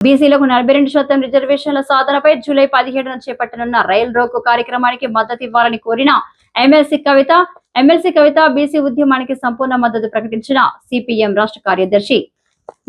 బీసీలకు నలభై రెండు శాతం రిజర్వేషన్ల సాధనపై జూలై పదిహేడున చేపట్టనున్న రైల్ రోకు కార్యక్రమానికి మద్దతు ఇవ్వాలని కోరిన MLC Kavitha MLC Kavitha BC ఉద్యమానికి సంపూర్ణ మద్దతు ప్రకటించిన సిపిఎం రాష్ట్ర కార్యదర్శి.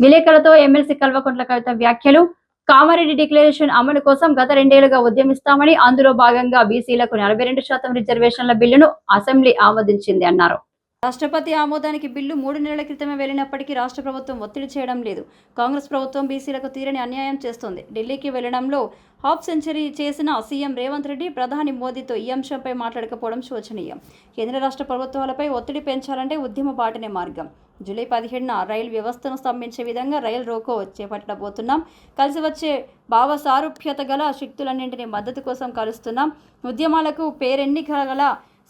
విలేకరులతో ఎమ్మెల్సీ కల్వకుంట్ల కవిత వ్యాఖ్యలు కామారెడ్డి డిక్లరేషన్ అమలు కోసం గత రెండేళ్ళుగా ఉద్యమిస్తామని అందులో భాగంగా బీసీలకు నలభై రెండు శాతం రిజర్వేషన్ల బిల్లును అసెంబ్లీ ఆమోదించింది అన్నారు. రాష్ట్రపతి ఆమోదానికి బిల్లు మూడు నెలల క్రితమే వెళ్ళినప్పటికీ రాష్ట్ర ప్రభుత్వం ఒత్తిడి చేయడం లేదు. కాంగ్రెస్ ప్రభుత్వం బీసీలకు తీరని అన్యాయం చేస్తోంది. ఢిల్లీకి వెళ్ళడంలో హాఫ్ సెంచరీ చేసిన సీఎం రేవంత్ రెడ్డి ప్రధాని మోదీతో ఈ అంశంపై మాట్లాడకపోవడం శోచనీయం. కేంద్ర రాష్ట్ర ప్రభుత్వాలపై ఒత్తిడి పెంచాలంటే ఉద్యమ బాటనే మార్గం. జూలై పదిహేడున రైలు వ్యవస్థను స్తంభించే విధంగా రైలు రోకో చేపట్టబోతున్నాం. కలిసి వచ్చే భావ సారూప్యత గల శక్తులన్నింటినీ మద్దతు కోసం కలుస్తున్నాం. ఉద్యమాలకు పేరెన్నిక గల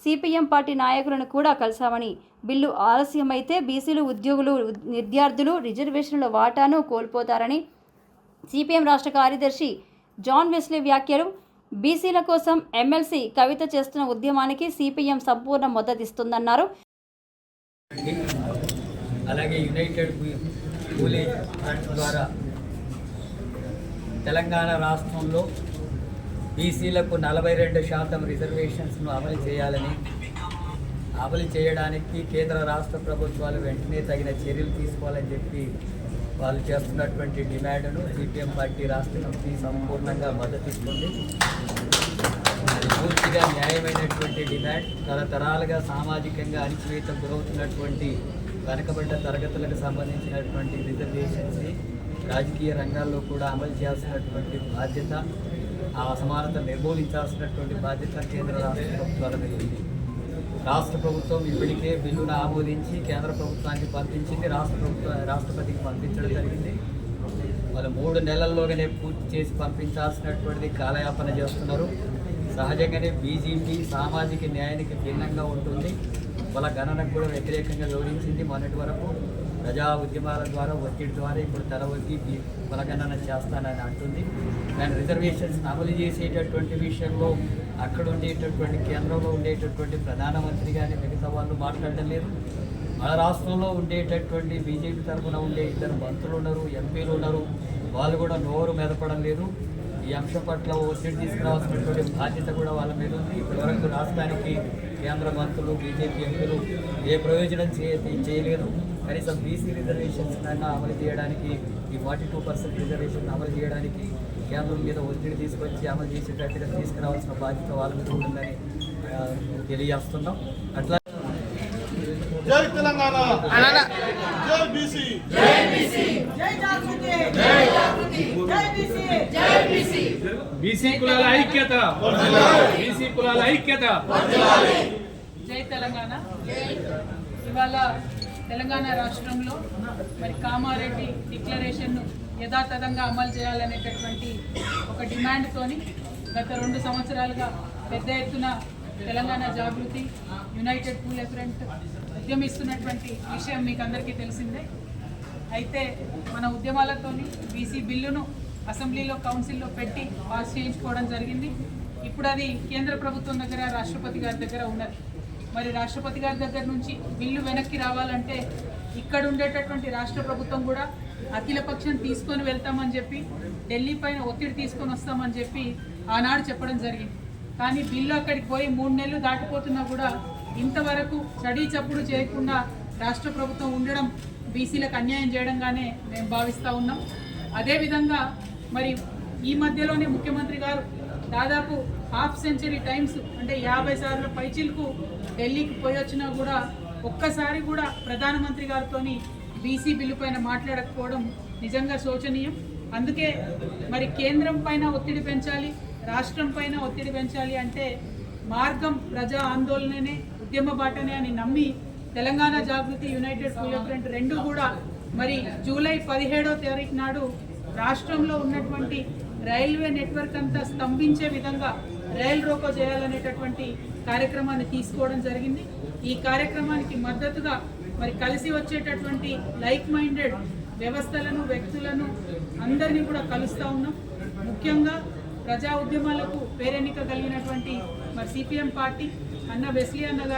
సిపిఎం పార్టీ నాయకులను కూడా కలిశామని. బిల్లు ఆలస్యమైతే బీసీలు ఉద్యోగులు విద్యార్థులు రిజర్వేషన్ల వాటాను కోల్పోతారని సిపిఎం రాష్ట్ర కార్యదర్శి జాన్ వెస్లీ వ్యాఖ్యలు. బీసీల కోసం ఎమ్మెల్సీ కవిత చేస్తున్న ఉద్యమానికి సిపిఎం సంపూర్ణ మద్దతిస్తుందన్నారు. అలాగే యునైటెడ్ ద్వారా తెలంగాణ రాష్ట్రంలో బీసీలకు నలభై రెండు శాతం రిజర్వేషన్స్ను అమలు చేయాలని అమలు చేయడానికి కేంద్ర రాష్ట్ర ప్రభుత్వాలు వెంటనే తగిన చర్యలు తీసుకోవాలని చెప్పి వాళ్ళు చేస్తున్నటువంటి డిమాండ్ను సిపిఎం పార్టీ రాష్ట్ర కమిటీ సంపూర్ణంగా మద్దతిస్తుంది పూర్తిగా న్యాయమైనటువంటి డిమాండ్ తరతరాలుగా సామాజికంగా అణిచివేత గురవుతున్నటువంటి వెనకబడ్డ తరగతులకు సంబంధించినటువంటి రిజర్వేషన్స్ని రాజకీయ రంగాల్లో కూడా అమలు చేయాల్సినటువంటి బాధ్యత ఆ అసమానత నిర్మూలించాల్సినటువంటి బాధ్యత కేంద్ర రాష్ట్ర ప్రభుత్వాల మీద ఉంది. రాష్ట్ర ప్రభుత్వం ఇప్పటికే బిల్లును ఆమోదించి కేంద్ర ప్రభుత్వానికి పంపించింది రాష్ట్ర ప్రభుత్వ రాష్ట్రపతికి పంపించడం జరిగింది. వాళ్ళు మూడు నెలల్లోగానే పూర్తి చేసి పంపించాల్సినటువంటిది కాలయాపన చేస్తున్నారు. సహజంగానే బీజేపీ సామాజిక న్యాయానికి భిన్నంగా ఉంటుంది. వాళ్ళ గణనకు కూడా వ్యతిరేకంగా వివరించింది మొన్నటి వరకు. ప్రజా ఉద్యమాల ద్వారా ఒత్తిడి ద్వారా ఇప్పుడు తల వచ్చి కులగణన చేస్తానని అంటుంది. దాని రిజర్వేషన్స్ అమలు చేసేటటువంటి విషయంలో అక్కడ ఉండేటటువంటి కేంద్రంలో ఉండేటటువంటి ప్రధానమంత్రి కానీ మిగతా వాళ్ళు మాట్లాడడం లేదు. మన రాష్ట్రంలో ఉండేటటువంటి బీజేపీ తరఫున ఉండే ఇద్దరు మంత్రులు ఉన్నారు ఎంపీలు ఉన్నారు. వాళ్ళు కూడా నోరు మెదపడం లేదు. ఈ అంశం పట్ల ఒత్తిడి తీసుకురావాల్సినటువంటి బాధ్యత కూడా వాళ్ళ మీద ఉంది. ఇప్పటివరకు రాష్ట్రానికి కేంద్ర మంత్రులు బీజేపీ ఎంపీలు ఏ ప్రయోజనం చేయలేదు. కనీసం బీసీ రిజర్వేషన్స్ అయినా అమలు చేయడానికి ఈ ఫార్టీ టూ పర్సెంట్ రిజర్వేషన్ అమలు చేయడానికి కేంద్రం మీద ఒత్తిడి తీసుకొచ్చి అమలు చేసేటట్టుగా తీసుకురావాల్సిన బాధ్యత వాళ్ళ మీద ఉంటుందని ఆ, తెలియజేస్తున్నాం. అట్లా జై తెలంగాణ! జై బీసీ బీసీ కులాల ఐక్యత! బీసీ కులాల ఐక్యత! జై తెలంగాణ! ఇవాళ తెలంగాణ రాష్ట్రంలో మరి కామారెడ్డి డిక్లరేషన్ను యథాతథంగా అమలు చేయాలనేటటువంటి ఒక డిమాండ్తోని గత రెండు సంవత్సరాలుగా పెద్ద ఎత్తున తెలంగాణ జాగృతి యునైటెడ్ కూల్ ఫ్రంట్ ఉద్యమిస్తున్నటువంటి విషయం మీకు అందరికీ తెలిసిందే. అయితే మన ఉద్యమాలతోని బీసీ బిల్లును అసెంబ్లీలో కౌన్సిల్లో పెట్టి పాస్ చేయించుకోవడం జరిగింది. ఇప్పుడు అది కేంద్ర ప్రభుత్వం దగ్గర రాష్ట్రపతి గారి దగ్గర ఉన్నది మరి రాష్ట్రపతి గారి దగ్గర నుంచి బిల్లు వెనక్కి రావాలంటే ఇక్కడ ఉండేటటువంటి రాష్ట్ర ప్రభుత్వం కూడా అఖిలపక్షం తీసుకొని వెళ్తామని చెప్పి ఢిల్లీ పైన ఒత్తిడి తీసుకొని వస్తామని చెప్పి ఆనాడు చెప్పడం జరిగింది. కానీ బిల్లు అక్కడికి పోయి మూడు నెలలు దాటిపోతున్నా కూడా ఇంతవరకు చడీ చప్పుడు చేయకుండా రాష్ట్ర ప్రభుత్వం ఉండడం బీసీలకు అన్యాయం చేయడంగానే మేము భావిస్తూ ఉన్నాం. అదేవిధంగా మరి ఈ మధ్యలోనే ముఖ్యమంత్రి గారు దాదాపు హాఫ్ సెంచరీ టైమ్స్ అంటే యాభై సార్లు పైచిలకు ఢిల్లీకి పోయి వచ్చినా కూడా ఒక్కసారి కూడా ప్రధానమంత్రి గారితోని బీసీ బిల్లు పైన మాట్లాడకపోవడం నిజంగా శోచనీయం. అందుకే మరి కేంద్రం పైన ఒత్తిడి పెంచాలి రాష్ట్రం పైన ఒత్తిడి పెంచాలి అంటే మార్గం ప్రజా ఆందోళననే ఉద్యమ బాటనే అని నమ్మి తెలంగాణ జాగృతి యునైటెడ్ పూల ఫ్రంట్ రెండు కూడా మరి జూలై పదిహేడో తారీఖు నాడు రాష్ట్రంలో ఉన్నటువంటి రైల్వే నెట్వర్క్ అంతా స్తంభించే విధంగా రైల్ రోకో చేయాలనేటటువంటి కార్యక్రమాన్ని తీసుకోవడం జరిగింది. ఈ కార్యక్రమానికి మద్దతుగా మరి కలిసి వచ్చేటటువంటి లైక్ మైండెడ్ వ్యవస్థలను వ్యక్తులను అందరినీ కూడా కలుస్తూ ఉన్నాం. ముఖ్యంగా ప్రజా ఉద్యమాలకు పేరెన్నిక కలిగినటువంటి మరి సిపిఎం పార్టీ అన్న వెస్లీ అన్న